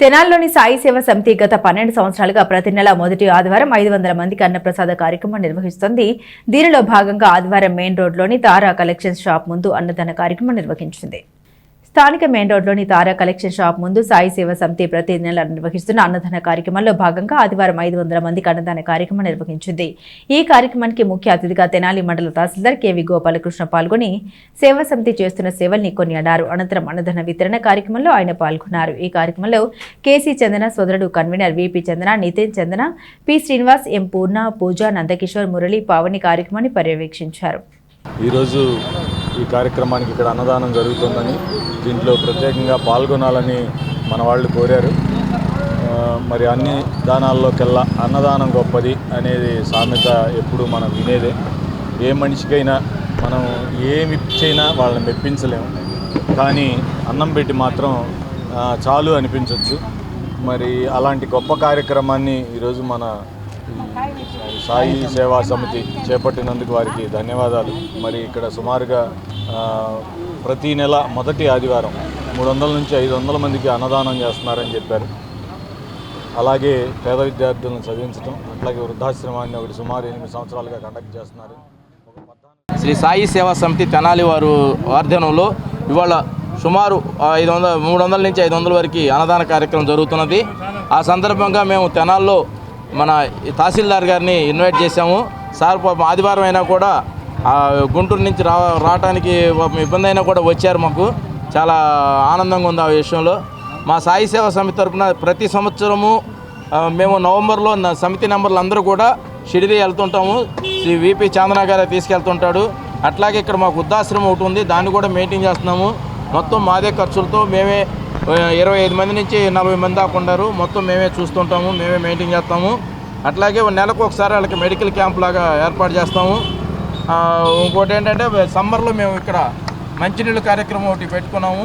తెనాల్లోని సాయి సేవ సమితి గత పన్నెండు సంవత్సరాలుగా ప్రతి నెల మొదటి ఆదివారం ఐదు వందల మందికి అన్నప్రసాద కార్యక్రమం నిర్వహిస్తోంది. దీనిలో భాగంగా ఆదివారం మెయిన్ రోడ్లోని తారా కలెక్షన్ షాప్ ముందు అన్నదాన కార్యక్రమం నిర్వహించింది. స్థానిక మెయిన్ రోడ్లోని తారా కలెక్షన్ షాప్ ముందు సాయి సేవ సమితి ప్రతి నెల నిర్వహిస్తున్న అన్నదాన కార్యక్రమంలో భాగంగా ఆదివారం ఐదు వందల మందికి అన్నదాన కార్యక్రమం నిర్వహించింది. ఈ కార్యక్రమానికి ముఖ్య అతిథిగా తెనాలి మండల తహసీల్దార్ కెవి గోపాలకృష్ణ పాల్గొని సేవా సమితి చేస్తున్న సేవల్ని కొనియాడారు. అనంతరం అన్నదాన వితరణ కార్యక్రమంలో ఆయన పాల్గొన్నారు. ఈ కార్యక్రమంలో కేసీ చందన సోదరుడు convener VP Chandana Nitin Chandana P Srinivas M Purna Pooja Nandakishore Murali Pavani కార్యక్రమాన్ని పర్యవేక్షించారు. ఈరోజు ఈ కార్యక్రమానికి ఇక్కడ అన్నదానం జరుగుతుందని దీంట్లో ప్రత్యేకంగా పాల్గొనాలని మన వాళ్ళు కోరారు. మరి అన్ని దానాల్లోకెల్లా అన్నదానం గొప్పది అనేది సామెత ఎప్పుడు మనం వినేదే. ఏ మనిషికైనా మనం ఏమి ఇచ్చైనా వాళ్ళని మెప్పించలేము కానీ అన్నం పెట్టి మాత్రం చాలు అనిపించవచ్చు మరి అలాంటి గొప్ప కార్యక్రమాన్ని ఈరోజు మన సాయి సేవా సమితి చేపట్టినందుకు వారికి ధన్యవాదాలు. మరి ఇక్కడ సుమారుగా ప్రతీ ప్రతి నెల మొదటి ఆదివారం మూడు వందల నుంచి ఐదు వందల మందికి అన్నదానం చేస్తున్నారని చెప్పారు. అలాగే పేద విద్యార్థులను చదివించడం అట్లాగే వృద్ధాశ్రమాన్ని ఒకటి సుమారు ఎనిమిది సంవత్సరాలుగా కండక్ట్ చేస్తున్నారు. శ్రీ సాయి సేవా సమితి తెనాలి వారు ఆధ్వర్యంలో ఇవాళ సుమారు ఐదు వందల మూడు వందల నుంచి ఐదు వందల వరకు అన్నదాన కార్యక్రమం జరుగుతున్నది. ఆ సందర్భంగా మేము తెనాల్లో మన తహసీల్దార్ గారిని ఇన్వైట్ చేశాము. సార్ పాపం ఆదివారం అయినా కూడా ఆ గుంటూరు నుంచి రా రావడానికి ఇబ్బంది అయినా కూడా వచ్చారు మాకు. చాలా ఆనందంగా ఉంది ఆ విషయంలో. మా సాయి సేవా సమితి తరఫున ప్రతి సంవత్సరము మేము నవంబర్లో నా సమితి నెంబర్లు అందరూ కూడా షిరిడి వెళ్తుంటాము. శ్రీ విపి చాందనా గారు తీసుకెళ్తుంటాడు. అట్లాగే ఇక్కడ మాకు వృద్ధాశ్రమం ఒకటి ఉంది. దాన్ని కూడా మెయింటైన్ చేస్తున్నాము. మొత్తం మాదే ఖర్చులతో మేమే ఇరవై ఐదు మంది నుంచి నలభై మంది దాకా ఉండరు మొత్తం మేమే చూస్తుంటాము మేమే మెయింటైన్ చేస్తాము. అట్లాగే నెలకు ఒకసారి వాళ్ళకి మెడికల్ క్యాంప్ లాగా ఏర్పాటు చేస్తాము. ఇంకోటి ఏంటంటే సమ్మర్లో మేము ఇక్కడ మంచినీళ్ళు కార్యక్రమం ఒకటి పెట్టుకున్నాము.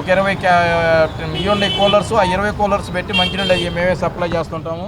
ఒక ఇరవై క్యా ఇవి ఉన్నాయి కూలర్స్ ఆ ఇరవై కూలర్స్ పెట్టి మంచినీళ్ళు అవి మేమే సప్లై చేస్తుంటాము.